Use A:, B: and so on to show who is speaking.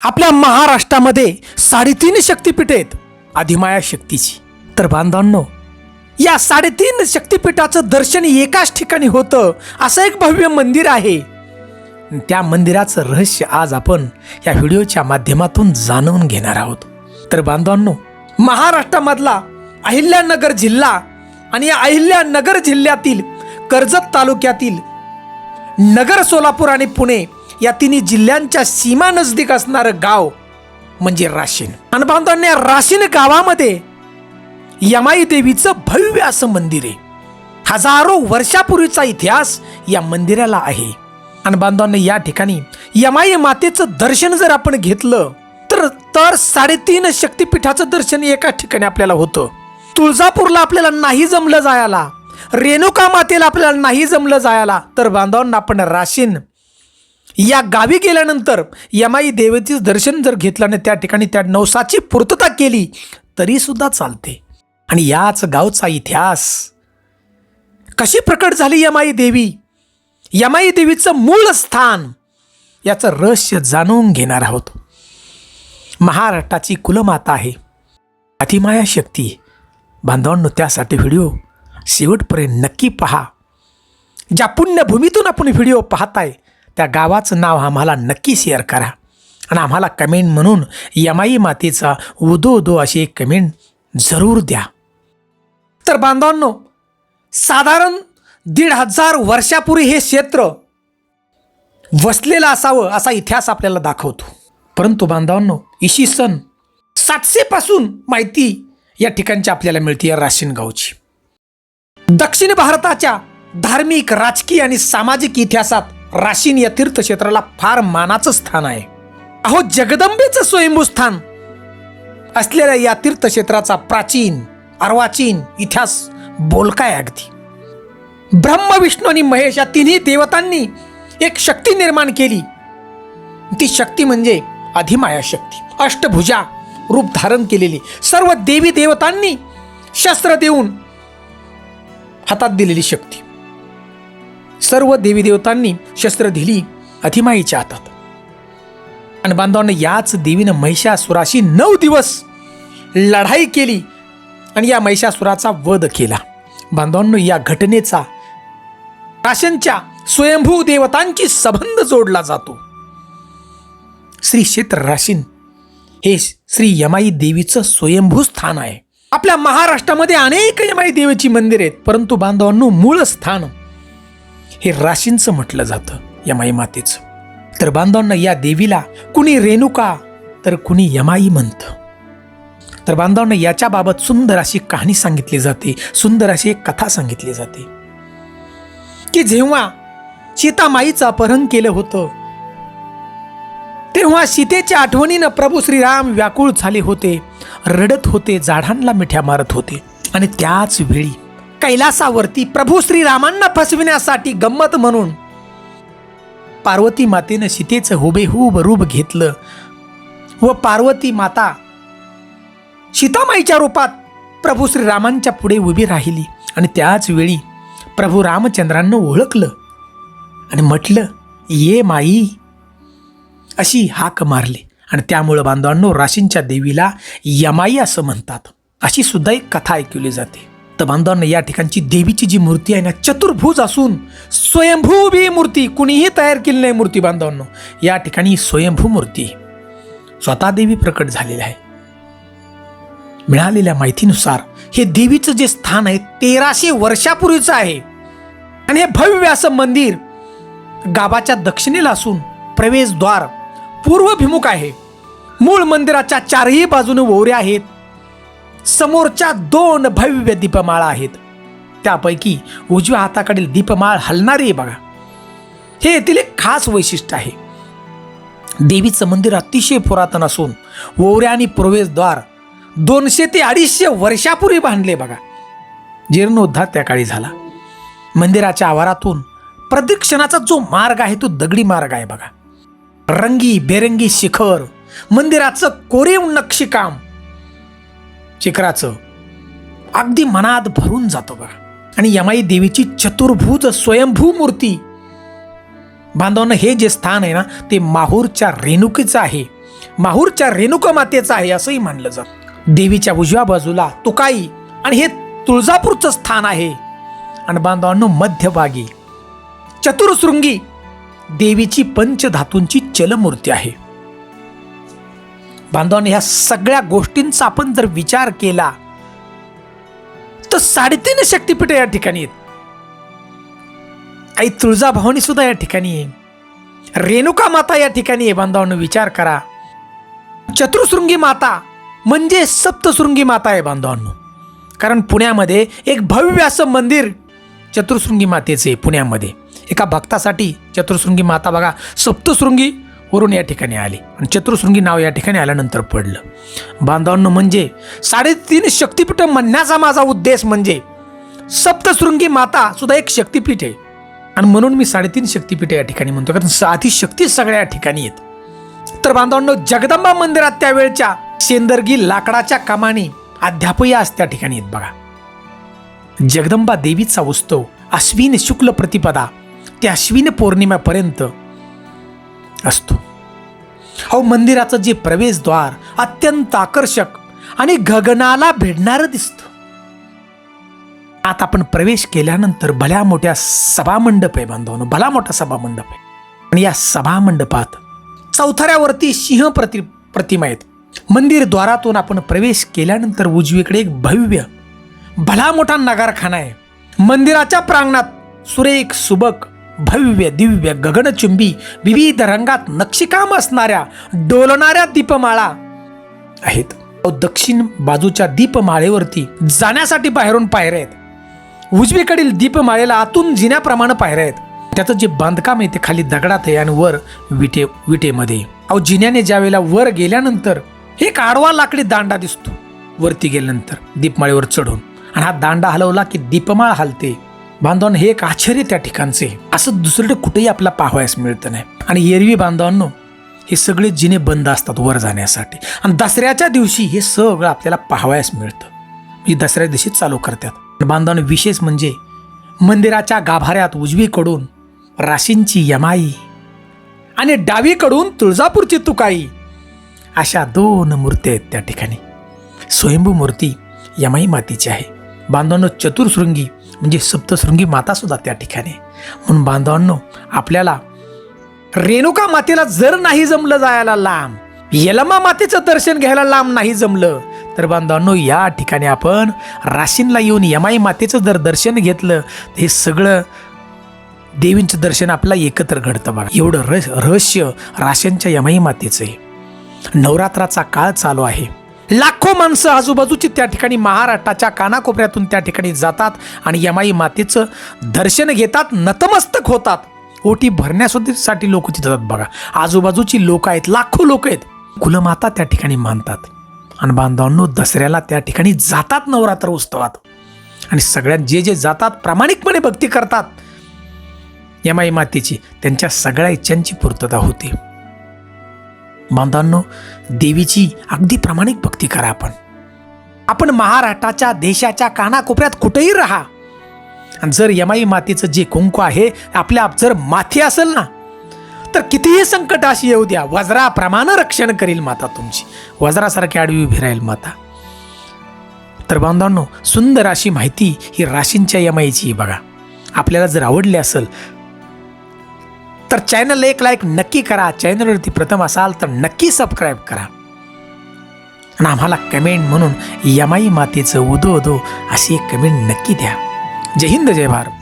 A: आपल्या महाराष्ट्रामध्ये साडेतीन शक्तिपीठ आहेत. अधिमाया शक्तीची. तर बांधवांनो या साडेतीन शक्तिपीठाचं दर्शन एकाच ठिकाणी होतं असं एक भव्य मंदिर आहे. त्या मंदिराचं रहस्य आज आपण या व्हिडिओच्या माध्यमातून जाणून घेणार आहोत. तर बांधवांनो महाराष्ट्रामधला अहिल्यानगर जिल्हा आणि या अहिल्यानगर जिल्ह्यातील कर्जत तालुक्यातील नगर सोलापूर आणि पुणे या तिन्ही जिल्ह्यांच्या सीमा नजदीक असणारं गाव म्हणजे राशीन. आणि बांधवांनी या राशीन गावामध्ये यमाई देवीचं भव्य असं मंदिर आहे. हजारो वर्षापूर्वीचा इतिहास या मंदिराला आहे. आणि बांधवांना या ठिकाणी यमाई मातेचं दर्शन जर आपण घेतलं तर तर साडेतीन शक्तिपीठाचं दर्शन एका ठिकाणी आपल्याला होतं. तुळजापूरला आपल्याला नाही जमलं जायला. रेणुका मातेला आपल्याला नाही जमलं जायला. तर बांधवांना आपण राशीन या गावी गेल्यानंतर यमाई देवतेचं दर्शन जर घेतलं आणि त्या ठिकाणी त्या नवसाची पूर्तता केली तरीसुद्धा चालते. आणि याच गावचा इतिहास. कशी प्रकट झाली यमाई देवी? यमाई देवीचं मूळ स्थान याचं रहस्य जाणून घेणार आहोत. महाराष्ट्राची कुलमाता आहे. अतिमाया शक्ती. बांधवांनो त्यासाठी व्हिडिओ शेवटपर्यंत नक्की पहा. ज्या पुण्यभूमीतून आपण व्हिडिओ पाहताय त्या गावाचं नाव आम्हाला नक्की शेअर करा. आणि आम्हाला कमेंट म्हणून यमाई मातेचा उदो उदो अशी एक कमेंट जरूर द्या. तर बांधवांनो साधारण दीड हजार वर्षापूर्वी हे क्षेत्र वसलेलं असावं असा इतिहास आपल्याला दाखवतो. परंतु बांधवांनो इशी सन सातशेपासून माहिती या ठिकाणची आपल्याला मिळते या राशीन गावची. दक्षिण भारताच्या धार्मिक राजकीय आणि सामाजिक इतिहासात राशीन या तीर्थक्षेत्राला फार मानाचं स्थान आहे. अहो जगदंबेचं स्वयंभू स्थान. असलेल्या या तीर्थक्षेत्राचा प्राचीन अर्वाचीन इतिहास बोलकाय अगदी. ब्रह्म विष्णू आणि महेश या तिन्ही देवतांनी एक शक्ती निर्माण केली. ती शक्ती म्हणजे अधिमाया शक्ती. अष्टभुजा रूप धारण केलेली सर्व देवी देवतांनी शस्त्र देऊन हातात दिलेली शक्ती. सर्व देवी देवतांनी शस्त्र दिली अधिमाईच्या हातात आणि बांधवांना याच देवीनं महिषासुराशी नऊ दिवस लढाई केली आणि या महिषासुराचा वध केला. बांधवांनो या घटनेचा राशनच्या स्वयंभू देवतांची संबंध जोडला जातो. श्री क्षेत्र राशीन हे श्री यमाई देवीचं स्वयंभू स्थान आहे. आपल्या महाराष्ट्रामध्ये अनेक यमाई देवीची मंदिर आहेत परंतु बांधवांनो मूळ स्थान हे राशींचं म्हटलं जातं यमाई मातेचं. तर बांधवांना या देवीला कुणी रेणुका तर कुणी यमाई म्हणतं. तर बांधवांना याच्याबाबत सुंदर अशी कहाणी सांगितली जाते सुंदर अशी एक कथा सांगितली जाते. की जेव्हा सीतामाईचं अपहरण केलं होतं तेव्हा सीतेच्या आठवणीनं प्रभू श्रीराम व्याकुळ झाले होते रडत होते झाडांना मिठ्या मारत होते. आणि त्याच वेळी कैलासावरती प्रभू श्रीरामांना फसविण्यासाठी गंमत म्हणून पार्वती मातेनं सीतेचं हुबेहूब रूप घेतलं व पार्वती माता सीतामाईच्या रूपात प्रभू श्रीरामांच्या पुढे उभी राहिली. आणि त्याच वेळी प्रभू रामचंद्रांना ओळखलं आणि म्हटलं ये माई. अशी हाक मारली. आणि त्यामुळं बांधवांनो राशींच्या देवीला यमाई असं म्हणतात. अशी सुद्धा एक कथा ऐकवली जाते. तर बांधवांना या ठिकाणची देवीची जी मूर्ती आहे ना चतुर्भुज असून स्वयंभू बी मूर्ती कुणीही तयार केली नाही मूर्ती बांधवांनो. या ठिकाणी स्वयंभू मूर्ती. स्वतः देवी प्रकट झालेली आहे. मिळालेल्या माहितीनुसार हे देवीचं जे स्थान आहे तेराशे वर्षापूर्वीचं आहे. आणि हे भव्य असं मंदिर गावाच्या दक्षिणेला असून प्रवेशद्वार पूर्वभिमुख आहे. मूळ मंदिराच्या चारही बाजूने वोऱ्या आहेत. समोरच्या दोन भव्य दीपमाळा आहेत. त्यापैकी उजव्या हाताकडील दीपमाळ हलणारी आहे बघा. हे येथील एक खास वैशिष्ट्य आहे. देवीचं मंदिर अतिशय पुरातन असून ओवऱ्या आणि प्रवेशद्वार दोनशे ते अडीचशे वर्षापूर्वी बांधले बघा. जीर्णोद्धार त्या काळी झाला. मंदिराच्या आवारातून प्रदक्षिणाचा जो मार्ग आहे तो दगडी मार्ग आहे बघा. रंगी बेरंगी शिखर मंदिराचं कोरीव नक्षीकाम शिखराचं अगदी मनात भरून जातो बघा. आणि यमाई देवीची चतुर्भुज स्वयंभू मूर्ती बांधवांना हे जे स्थान आहे ना ते माहूरच्या रेणुकीचं आहे. माहूरच्या रेणुका मातेचं आहे असंही मानलं जातं. देवीच्या उजव्या बाजूला तुकाई आणि हे तुळजापूरचं स्थान आहे. आणि बांधवांनो मध्यभागी चतुर्शृंगी देवीची पंचधातूंची चलमूर्ती आहे. बांधवांनी ह्या सगळ्या गोष्टींचा आपण जर विचार केला तर साडेतीन शक्तीपीठ या ठिकाणी आहेत. आई तुळजाभवानी सुद्धा या ठिकाणी आहे. रेणुका माता या ठिकाणी आहे. बांधवांनो विचार करा. चतुर्शृंगी माता म्हणजे सप्तशृंगी माता आहे बांधवांनो. कारण पुण्यामध्ये एक भव्य असं मंदिर चतुर्शृंगी मातेचे आहे पुण्यामध्ये. एका भक्तासाठी चतुर्शृंगी माता बघा सप्तशृंगी वरून या ठिकाणी आले. आणि चतुर्शृंगी नाव या ठिकाणी आल्यानंतर पडलं. बांधवांनो म्हणजे साडेतीन शक्तिपीठ म्हणण्याचा माझा उद्देश म्हणजे सप्तशृंगी माता सुद्धा एक शक्तिपीठ आहे. आणि म्हणून मी साडेतीन शक्तिपीठ या ठिकाणी म्हणतो कारण साधी शक्ती सगळ्या या ठिकाणी आहेत. तर बांधवांनो जगदंबा मंदिरात त्यावेळच्या शेंदरगी लाकडाच्या कामाने अध्यापही आज त्या ठिकाणी आहेत बघा. जगदंबा देवीचा उत्सव अश्विन शुक्ल प्रतिपदा ते अश्विन पौर्णिमेपर्यंत असतो. अहो मंदिराचं जे प्रवेशद्वार अत्यंत आकर्षक आणि गगनाला भिडणारं दिसतं. आता आपण प्रवेश केल्यानंतर भल्या मोठ्या सभामंडप आहे बांधवांनो भला मोठा सभामंडप आहे. आणि या सभामंडपात चौथऱ्यावरती सिंह प्रति प्रतिमा आहेत. मंदिर द्वारातून आपण प्रवेश केल्यानंतर उजवीकडे एक भव्य भला मोठा नगारखाना आहे. मंदिराच्या प्रांगणात सुरेख सुबक भव्य दिव्य गगनचुंबी विविध रंगात नक्षीकाम असणाऱ्या डोलणाऱ्या दीपमाळा आहेत. अहो, दक्षिण बाजूच्या दीपमाळेवरती जाण्यासाठी बाहेरून पायऱ्या आहेत. उजवीकडील दीपमाळेला आतून जिन्याप्रमाणे पायऱ्या आहेत. त्याचं जे बांधकाम आहे ते खाली दगडात आहे आणि वर विटे विटेमध्ये अहो जिन्याने ज्या वेळेला वर गेल्यानंतर एक आडवा लाकडी दांडा दिसतो. वरती गेल्यानंतर दीपमाळेवर चढून. आणि हा दांडा हलवला की दीपमाळ हलते. बांधवांनो हे एक आश्चर्य त्या ठिकाणचे. आहे. असं दुसरीकडे कुठेही आपल्याला पाहावयास मिळतं नाही. आणि एरवी बांधवांनो हे सगळे जिने बंद असतात वर जाण्यासाठी. आणि दसऱ्याच्या दिवशी हे सगळं आपल्याला पाहावयास मिळतं. म्हणजे दसऱ्या दिवशी चालू करतात. बांधवांनो विशेष म्हणजे मंदिराच्या गाभाऱ्यात उजवीकडून राशींची यमाई आणि डावीकडून तुळजापूरची तुकाई अशा दोन मूर्ती आहेत त्या ठिकाणी. स्वयंभू मूर्ती यमाई मातीची आहे. बांधवांनो चतुर्शृंगी म्हणजे सप्तशृंगी माता सुद्धा त्या ठिकाणी. म्हणून बांधवांनो आपल्याला रेणुका मातेला जर नाही जमलं जायला लांब यलमा मातेचं दर्शन घ्यायला लांब नाही जमलं तर बांधवांनो या ठिकाणी आपण राशींला येऊन यमाई मातेचं जर दर्शन घेतलं तर हे सगळं देवींचं दर्शन आपल्याला एकत्र घडतं बघा. एवढं रस रहस्य राशींच्या यमाई मातेचं आहे. नवरात्राचा काळ चालू आहे. लाखो माणसं आजूबाजूची त्या ठिकाणी महाराष्ट्राच्या कानाकोपऱ्यातून त्या ठिकाणी जातात आणि यमाई मातेचं दर्शन घेतात नतमस्तक होतात. ओटी भरण्यासाठी लोक तिथं जातात बघा. आजूबाजूची लोक आहेत लाखो लोक आहेत. कुलमाता त्या ठिकाणी मानतात. आणि बांधवांनो दसऱ्याला त्या ठिकाणी जातात नवरात्र उत्सवात. आणि सगळ्यात जे जे जातात प्रामाणिकपणे भक्ती करतात. यमाई मातेची त्यांच्या सगळ्या इच्छांची पूर्तता होते. बांधवांनो देवीची अगदी प्रामाणिक भक्ती करा आपण. आपण महाराष्ट्राच्या देशाच्या कानाकोपऱ्यात कुठेही राहा. आणि जर यमाई मातेचं जे कुंकू आहे आपल्या जर माथी असेल ना तर कितीही संकट अशी येऊ द्या. वज्राप्रमाणे रक्षण करील माता तुमची. वज्रासारखी आडवी उभी राहील माता. तर बांधवांनो सुंदर अशी माहिती ही राशींच्या यमाईची बघा. आपल्याला जर आवडली असेल तर चॅनल एक लाईक नक्की करा. चॅनलवरती प्रथम असाल तर नक्की सबस्क्राईब करा. आणि आम्हाला कमेंट म्हणून यमाई मातेचं उदो उदो अशी एक कमेंट नक्की द्या. जय हिंद जय भारत.